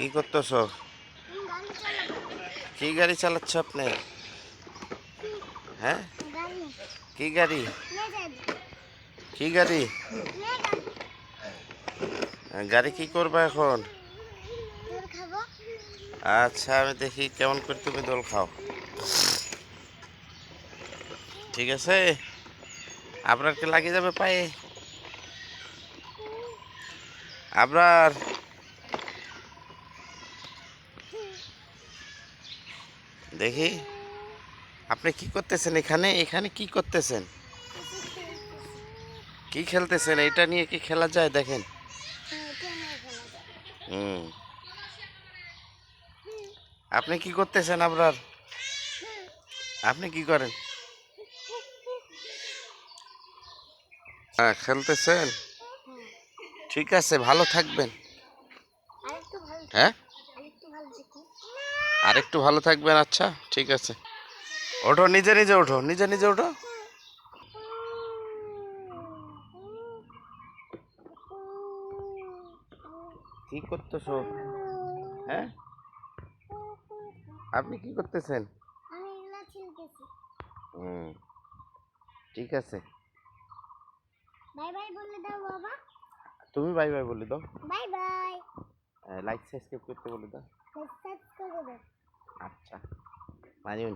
কি করতেছ? কি গাড়ি চালাচ্ছ আপনি? হ্যাঁ? কি গাড়ি? কি গাড়ি? গাড়ি কি করবা এখন? আচ্ছা আমি দেখি কেমন করে তুমি দোল খাও। ঠিক আছে? আপনার কি লাগিয়ে যাবে পায়ে? আপনার দেখি। আপনি কি করতেছেন এখানে? এখানে কি করতেছেন? কি খেলতেছেন? এটা নিয়ে কি খেলা যায়? দেখেন। হুম। আপনি কি করতেছেন আপনার? আপনি কি করেন? হ্যাঁ খেলতেছেন? ঠিক আছে ভালো থাকবেন। হ্যাঁ? আর একটু ভালো থাকবেন আচ্ছা ঠিক আছে। ওঠো নিজে নিজে ওঠো নিজে নিজে ওঠো। কি করতেছো? হ্যাঁ? আপনি কি করতেছেন? আমি এগুলা ছিলতেছি হুম ঠিক আছে। বাই বাই বলে দাও বাবা তুমি বাই বাই বলে দাও। Bye bye. লাইক সাবস্ক্রাইব করতে বলে দাও। সাবস্ক্রাইব করে দাও। আচ্ছা মানিউন